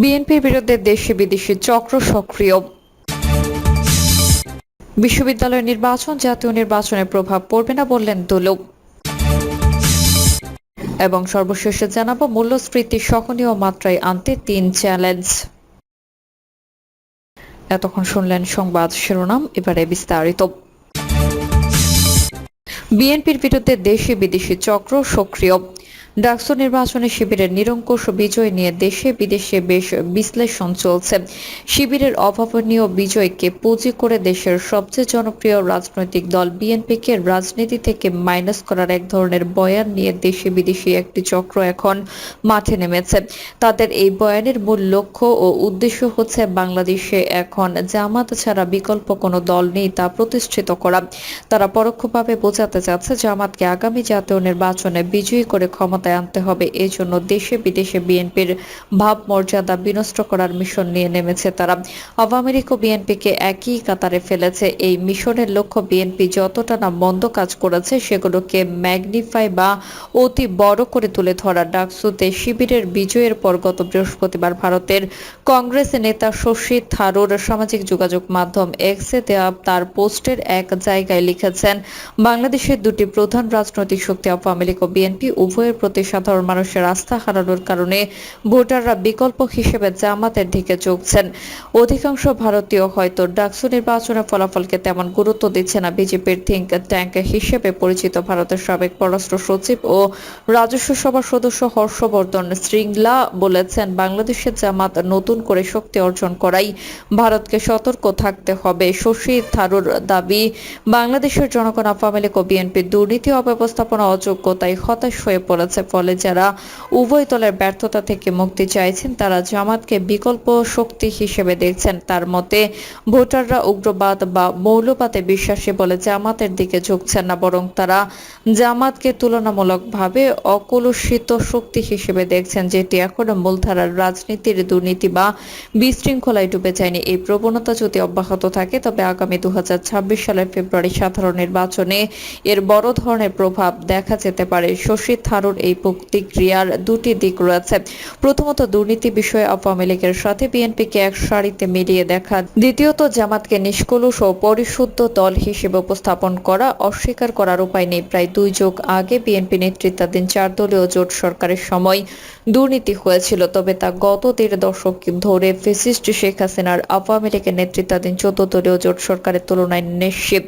বিএনপির বিরুদ্ধে দেশি বিদেশি চক্র সক্রিয়। বিশ্ববিদ্যালয় নির্বাচন, জাতীয় নির্বাচনে প্রভাব পড়বে না বললেন দুলুপ এবং সর্বশেষে জানাব, মূল্যস্ফীতি সহনীয় মাত্রায় আনতে তিন চ্যালেঞ্জ। এতক্ষণ শুনলেন সংবাদ শিরোনাম, এবারে বিস্তারিত। বিএনপির বিরুদ্ধে দেশি বিদেশি চক্র সক্রিয়। ডাকসু নির্বাচনে শিবিরের নিরঙ্কুশ বিজয় নিয়ে দেশে বিদেশে বেশ বিশ্লেষণ চলছে। শিবিরের অভাবনীয় বিজয়কে পুঁজি করে দেশের সবচেয়ে জনপ্রিয় রাজনৈতিক দল বিএনপিকে রাজনীতি থেকে মাইনাস করার এক ধরনের বয়ান নিয়ে দেশে বিদেশি একটি চক্র এখন মাঠে নেমেছে। তাদের এই বয়ানের মূল লক্ষ্য ও উদ্দেশ্য হচ্ছে বাংলাদেশে এখন জামাত ছাড়া বিকল্প কোনো দল নেই তা প্রতিষ্ঠিত করা। তারা পরোক্ষভাবে বোঝাতে চাচ্ছে জামাতকে আগামী জাতীয় নির্বাচনে বিজয়ী করে ক্ষমতায় আনতে হবে। এই জন্য দেশে বিদেশে বিএনপির ভাব মর্যাদা বিনষ্ট করার মিশন নিয়ে নেমেছে তারা। আওয়ামী লীগ ও বিএনপিকে একই কাতারে ফেলেছে। এই মিশনের লক্ষ্য বিএনপি যতটা না মন্দ কাজ করেছে, সেগুলোকে ম্যাগনিফাই বা অতি বড় করে তুলে ধরা ডাকসুতে শিবিরের বিজয়ের পর গত বৃহস্পতিবার ভারতের কংগ্রেস নেতা শশী থারুর সামাজিক যোগাযোগ মাধ্যম এক্সে দেওয়া তার পোস্টের এক জায়গায় লিখেছেন, বাংলাদেশের দুটি প্রধান রাজনৈতিক শক্তি আওয়ামী লীগ ও বিএনপি, উভয়ের প্রতি সাধারণ মানুষের আস্থা হারানোর কারণে ভোটাররা বিকল্প হিসেবে জামাতের দিকে ঝুঁকছেন অধিকাংশ ভারতীয় হয়তো ডাকসু নির্বাচনের ফলাফলকে তেমন গুরুত্ব দিচ্ছে না। বিজেপির থিঙ্ক ট্যাঙ্ক হিসেবে পরিচিত ভারতের সাবেক পররাষ্ট্র সচিব ও রাজস্ব সভার সদস্য হর্ষবর্ধন শৃঙ্গলা বলেছেন বাংলাদেশের জামাত নতুন করে শক্তি অর্জন করাই ভারতকে সতর্ক থাকতে হবে। শশী থারুর দাবি, বাংলাদেশের জনগণ আওয়ামী লীগ ও বিএনপির দুর্নীতি, অব্যবস্থাপনা অযোগ্যতায় হতাশ হয়ে পড়েছে। ফলে যারা উভয় দলের ব্যর্থতা থেকে মুক্তি চাইছেন, তারা জামাতকে বিকল্প শক্তি হিসেবে দেখছেন। তার মতে, ভোটাররা উগ্রবাদ বা মৌলবাদে বিশ্বাসী বলে জামাতের দিকে ঝুঁকছেন না, বরং তারা জামাতকে তুলনামূলকভাবে অকলুষিত শক্তি হিসেবে দেখছেন, যেটি এখনও মূলধারার রাজনীতির দুর্নীতি বা বিশৃঙ্খলায় ডুবে যায়নি। এই প্রবণতা যদি অব্যাহত থাকে, তবে আগামী দু হাজার ছাব্বিশ সালের ফেব্রুয়ারি সাধারণ নির্বাচনে এর বড় ধরনের প্রভাব দেখা যেতে পারে। শশী থারুর এই প্রতিক্রিয়ার দুটি দিক রয়েছে। প্রথমত, দুর্নীতি বিষয়ে আওয়ামী লীগের সাথে বিএনপিকে এক সারিতে মিলিয়ে দেখা। দ্বিতীয়ত, জামাতকে নিষ্কলুষ ও পরিশুদ্ধ দল হিসেবে উপস্থাপন করা অস্বীকার করার উপায় নেই। প্রায় দুই যুগ আগে বিএনপি নেতৃত্বাধীন চার দলীয় জোট সরকারের সময় দুর্নীতি হয়েছিল, তবে তা গত দেড় দশক ধরে ফেসিস্ট শেখ হাসিনার আওয়ামী লীগের নেতৃত্বাধীন চতুর্দলীয় জোট সরকারের তুলনায় নিশ্চিত।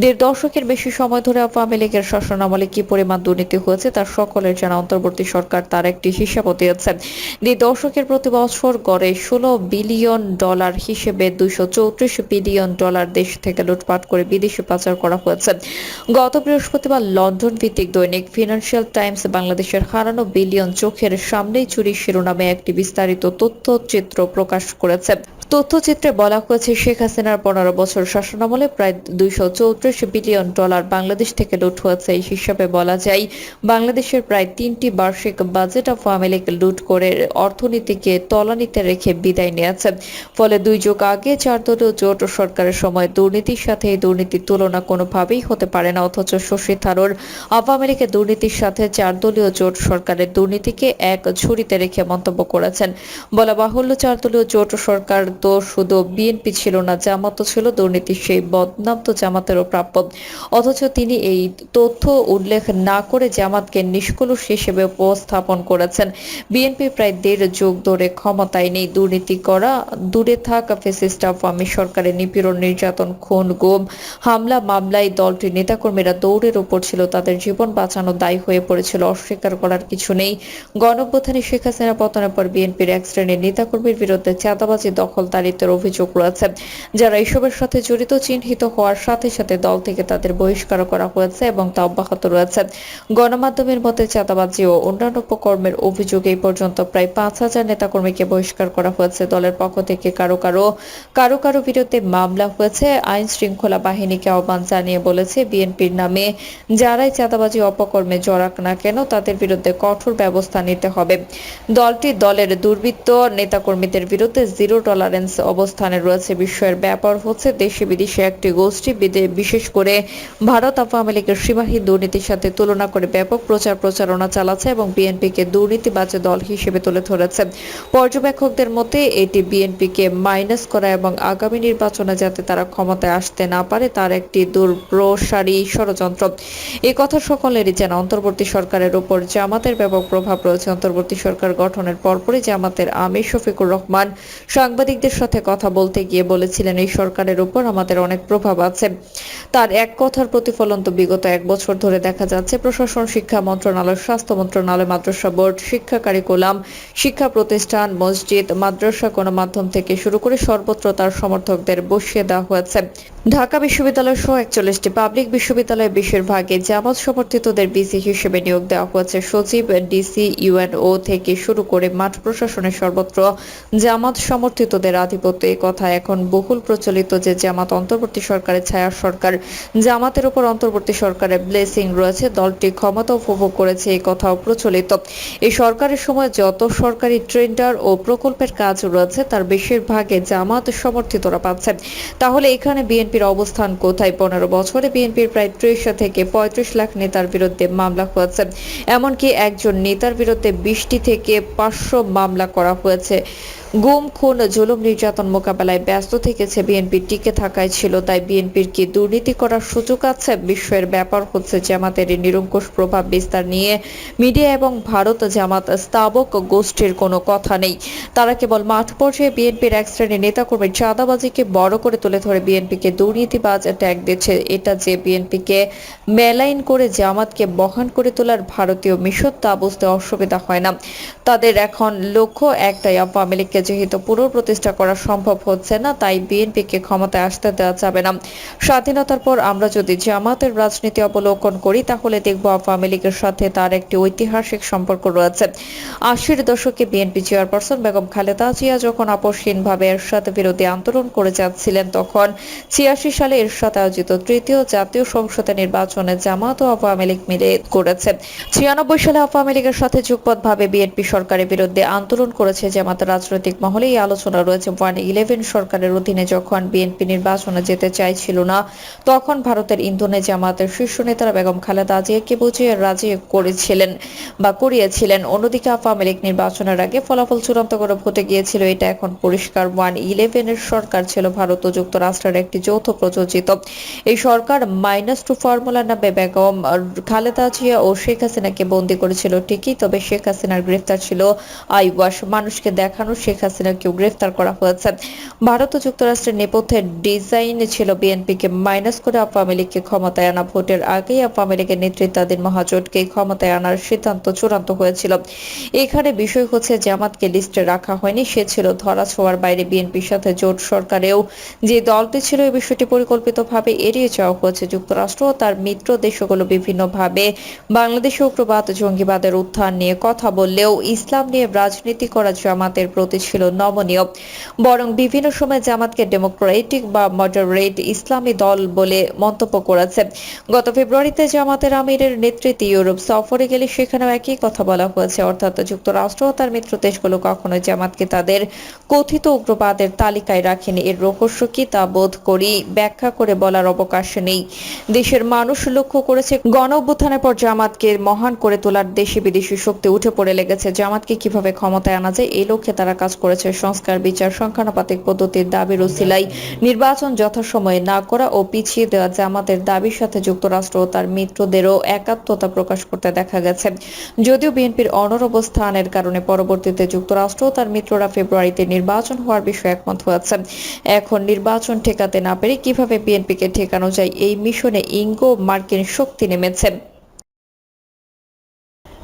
দেড় দশকের বেশি সময় ধরে আওয়ামী লীগের শাসনামলে কি পরিমাণ দুর্নীতি হয়েছে তার সকলের জানা, অন্তর্বর্তী সরকার তার একটি হিসাবও দিয়েছে। দেড় দশকের প্রতি বছর গড়ে ষোলো বিলিয়ন ডলার হিসেবে দুইশো চৌত্রিশ বিলিয়ন ডলার দেশ থেকে লুটপাট করে বিদেশে পাচার করা হয়েছে। গত বৃহস্পতিবার লন্ডন ভিত্তিক দৈনিক ফিনান্সিয়াল টাইমস বাংলাদেশের হারানো বিলিয়ন চোখের সামনেই চুরি শিরোনামে একটি বিস্তারিত তথ্যচিত্র প্রকাশ করেছে। তথ্যচিত্রে বলা হয়েছে, শেখ হাসিনার পনেরো বছর শাসনামলে প্রায় দুইশো চৌত্রিশ বিলিয়ন ডলার বাংলাদেশ থেকে লুট হয়েছে। এই হিসাবে বলা যায়, বাংলাদেশের প্রায় তিনটি বার্ষিক বাজেট অফ আওয়ামী লুট করে অর্থনীতিকে তলানিতে রেখে বিদায় নিয়েছে। ফলে দুই যুগ আগে চার দলীয় জোট সরকারের সময় দুর্নীতির সাথে এই দুর্নীতির তুলনা কোনোভাবেই হতে পারে না। অথচ শশী থারুর আওয়ামী লীগের দুর্নীতির সাথে চার দলীয় জোট সরকারের দুর্নীতিকে এক ঝুড়িতে রেখে মন্তব্য করেছেন। বলা বাহুল্য, চার দলীয় জোট সরকার তো শুধু বিএনপি ছিল না, জামাতও ছিল, দুর্নীতির সেই বদনাম তো জামাতেরও প্রাপ্য। অথচ তিনি এই তথ্য উল্লেখ না করে জামাতকে নিষ্কলুষ হিসেবে উপস্থাপন করেছেন। বিএনপি প্রায় দেড় যুগ ধরে ক্ষমতায় নেই, দুর্নীতি করা, দূরে থাকা, ফেসিস্ট আওয়ামী সরকারের নিপীড়ন, নির্যাতন, খুন, গুম, হামলা, মামলায় দলটির নেতাকর্মীরা দৌড়ের উপর ছিল, তাদের জীবন বাঁচানো দায়ী হয়ে পড়েছিল, অস্বীকার করার কিছু নেই। গণঅভ্যুত্থানে শেখ হাসিনা পতনের পর বিএনপির এক শ্রেণির নেতাকর্মীর বিরুদ্ধে চাঁদাবাজি দখলদারিত্বের অভিযোগ রয়েছে। যারা এসবের সাথে জড়িত চিহ্নিত হওয়ার সাথে সাথে দল থেকে তাদের বহিষ্কার করা হয়েছে এবং তা অব্যাহত রয়েছে। গণমাধ্যমের মতে চাঁদাবাজি ও অন্যান্য উপকর্মের অভিযোগ এই পর্যন্ত প্রায় পাঁচ হাজার নেতাকর্মীকে বহিষ্কার করা হয়েছে। দলের পক্ষ থেকে কারও কারও কারও কারও বিরুদ্ধে মামলা হয়েছে। আইন শৃঙ্খলা বাহিনীকে আহ্বান জানিয়ে বলেছে বিএনপির নামে, যারাই চাঁদাবাজি অপকর্মে জড়াক না কেন তাদের বিরুদ্ধে কঠোর ব্যবস্থা নিতে হবে। দলটি দলের দুর্বৃত্ত নেতাকর্মীদের বিরুদ্ধে জিরো ডলারের ব্যালেন্স অবস্থানে রয়েছে। বিষয়ের ব্যাপার হচ্ছে, দেশে বিদেশে একটি গোষ্ঠী বিশেষ করে ভারত আওয়ামী লীগের সীমাহীন দুর্নীতির সাথে তুলনা করে ব্যাপক প্রচার প্রচারণা চালাচ্ছে এবং বিএনপিকে দুর্নীতিবাজ দল হিসেবে তুলে ধরেছে। পর্যবেক্ষকদের মতে, এটি বিএনপিকে মাইনাস করা এবং আগামী নির্বাচনে যাতে তারা ক্ষমতায় আসতে না পারে, তার একটি দুর্প্রসারী ষড়যন্ত্র। এ কথা সকলেরই যেন অন্তর্বর্তী সরকারের উপর জামাতের ব্যাপক প্রভাব রয়েছে। অন্তর্বর্তী সরকার গঠনের পরপরই জামাতের আমির শফিকুর রহমান সাংবাদিকদের সাথে কথা বলতে গিয়ে বলেছিলেন, এই সরকারের উপর আমাদের অনেক প্রভাব আছে। তার এক কথার প্রতিফলন তো বিগত এক বছর ধরে দেখা যাচ্ছে। প্রশাসন, শিক্ষা মন্ত্রণালয়, স্বাস্থ্য মন্ত্রণালয়, মাদ্রাসা বোর্ড, শিক্ষা কারিকুলাম, শিক্ষা প্রতিষ্ঠান, মসজিদ, মাদ্রাসা গণমাধ্যম থেকে শুরু করে সর্বত্র তার সমর্থকদের বসিয়ে দেওয়া হয়েছে। ঢাকা বিশ্ববিদ্যালয় সহ একচল্লিশটি পাবলিক বিশ্ববিদ্যালয়ে বেশিরভাগে জামাত সমর্থিতদের বিসি হিসেবে নিয়োগ দেওয়া হয়েছে। সচিব, ডিসি, ইউএনও থেকে শুরু করে মাঠ প্রশাসনের সর্বত্র জামাত সমর্থিতদের আধিপত্য এই কথা এখন বহুল প্রচলিত যে জামাত অন্তর্বর্তী সরকারের ছায়া সরকার, জামাতের উপর অন্তর্বর্তী সরকারের ব্লেসিং রয়েছে, দলটি ক্ষমতা উপভোগ করেছে এই কথাও প্রচলিত। এই সরকারের সময় যত সরকারি ট্রেন্ডার ও প্রকল্পের কাজ রয়েছে, তার বেশিরভাগে জামাত সমর্থিতরা পাচ্ছেন। তাহলে এখানে বিএনপির অবস্থান কোথায়? পনেরো বছরে বিএনপির প্রায় ত্রিশ থেকে পঁয়ত্রিশ লাখ নেতার বিরুদ্ধে মামলা হয়েছে। এমনকি একজন নেতার বিরুদ্ধে বিশটি থেকে পাঁচশো মামলা করা হয়েছে। গুম, খুন, জুলুম নির্যাতন মোকাবেলায় ব্যস্ত থেকেছে বিএনপি। টিকে থাকায় ছিল তাই বিএনপির কি দুর্নীতি করার সুযোগ আছে? বিশ্বের ব্যাপার হচ্ছে জামাতের নিরঙ্কুশ প্রভাব বিস্তার নিয়ে মিডিয়া এবং ভারত জামাত স্তাবক গোষ্ঠীর কোনো কথা নেই। তারা কেবল মাঠ পর্যায়ে বিএনপির এক শ্রেণির নেতাকর্মীর চাঁদাবাজিকে বড় করে তুলে ধরে বিএনপিকে দুর্নীতিবাজ ট্যাগ দিচ্ছে। এটা যে বিএনপিকে মেলাইন করে জামাতকে বহান করে তোলার ভারতীয় মিশন তা বুঝতে অসুবিধা হয় না। তাদের এখন লক্ষ্য একটাই, আওয়ামী লীগকে যেহেতু পুনঃপ্রতিষ্ঠা করা সম্ভব হচ্ছে না, তাই বিএনপিকে ক্ষমতায় আসতে দেওয়া যাবে না। স্বাধীনতার পর আমরা যদি জামাতের রাজনীতি অবলোকন করি, তাহলে দেখব আওয়ামী লীগের সাথে তার একটি ঐতিহাসিক সম্পর্ক রয়েছে। আশির দশকে বিএনপি চেয়ারপারসন বেগম খালেদা জিয়া যখন আপসহীনভাবে এরশাদ বিরোধী আন্দোলন করে যাচ্ছিলেন, তখন ছিয়াশি সালে এরশাদ আয়োজিত তৃতীয় জাতীয় সংসদে নির্বাচনে জামাত ও আওয়ামী লীগ মিলে করেছে। ছিয়ানব্বই সালে আওয়ামী লীগের সাথে যুগপথভাবে বিএনপি সরকারের বিরুদ্ধে আন্দোলন করেছে জামাত রাজনৈতিক মহলে এই আলোচনা রয়েছে। ওয়ান ইলেভেন সরকারের অধীনে যখন বিএনপি নির্বাচনে যেতে চাইছিল না, তখন ভারতের ইন্ধনে জামাতের শীর্ষ নেতারা বেগম খালেদা জিয়াকে বুঝিয়ে রাজি করেছিলেন বা করিয়েছিলেন। অন্যদিকে আওয়ামী লীগ নির্বাচনের আগে ফলাফল চূড়ান্ত করে ভোটে গিয়েছিল, এটা এখন পরিষ্কার। ওয়ান ইলেভেনের সরকার ছিল ভারত ও যুক্তরাষ্ট্রের একটি যৌথ প্রযোজিত। এই সরকার মাইনাস টু ফর্মুলা নামে বেগম খালেদা জিয়া ও শেখ হাসিনাকে বন্দী করেছিল, ঠিকই। তবে শেখ হাসিনার গ্রেফতার ছিল আইওয়াস মানুষকে দেখানো শেখ হাসিনাকেও গ্রেফতার করা হয়েছে। ভারত ও যুক্তরাষ্ট্রের নেপথ্যের ডিজাইন ছিল বিএনপিকে মাইনাস করে আওয়ামী লীগকে ক্ষমতায় আনা ভোটের আগেই আওয়ামী লীগের নেতৃত্বাধীন মহাজোটকে ক্ষমতায় আনার সিদ্ধান্ত চূড়ান্ত হয়েছিল। এখানে বিষয় হচ্ছে, জামাতকে লিস্টে রাখা হয়নি, সে ছিল ধরা ছোঁয়ার বাইরে বিএনপির সাথে জোট সরকারেও। যে দলটি ছিল এই বিষয়টি পরিকল্পিতভাবে এড়িয়ে যাওয়া হয়েছে। যুক্তরাষ্ট্র ও তার মিত্র দেশগুলো বিভিন্নভাবে বাংলাদেশে উগ্রবাদ, জঙ্গিবাদের উত্থান নিয়ে কথা বললেও ইসলাম নিয়ে রাজনীতি করা জামাতের প্রতি ছিল নমনীয়। বরং বিভিন্ন সময় জামাতকে ডেমোক্রেটিক বা মডারেট ইসলামী দল বলে মন্তব্য করেছে। গত ফেব্রুয়ারিতে জামাতের আমিরের নেতৃত্বে ইউরোপ সফরে গেলে সেখানেও একই কথা বলা হয়েছে। অর্থাৎ যুক্তরাষ্ট্র ও তার মিত্র দেশগুলো কখনোই জামাতকে তাদের কথিত উগ্রবাদের তালিকায় রাখেনি। এর রহস্য কি তা বোধ করি ব্যাখ্যা করে বলার অবকাশ নেই। দেশের মানুষ লক্ষ্য করেছে, গণ অভ্যুত্থানের পর জামাতকে মহান করে তোলার দেশি বিদেশি শক্তি উঠে পড়ে লেগেছে। জামাতকে কীভাবে ক্ষমতায় আনা যায় এই লক্ষ্যে তারা কাজ করেছে। সংস্কার, বিচার, সংখ্যানুপাতিক পদ্ধতির দাবির উসিলাই নির্বাচন যথাসময়ে না করা ও পিছিয়ে দেওয়া জামাতের দাবির সাথে যুক্তরাষ্ট্র ও তার মিত্রদেরও একাত্মতা প্রকাশ করতে দেখা গেছে। যদিও বিএনপির অনর অবস্থানের কারণে পরবর্তীতে যুক্তরাষ্ট্র ও তার মিত্ররা ফেব্রুয়ারিতে নির্বাচন হওয়ার বিষয়ে একমত হয়েছে এখন নির্বাচন ঠেকাতে না পেরে কীভাবে বিএনপিকে ঠেকানো যায়, এই মিশনে ইঙ্গো মার্কিন শক্তি নেমেছে।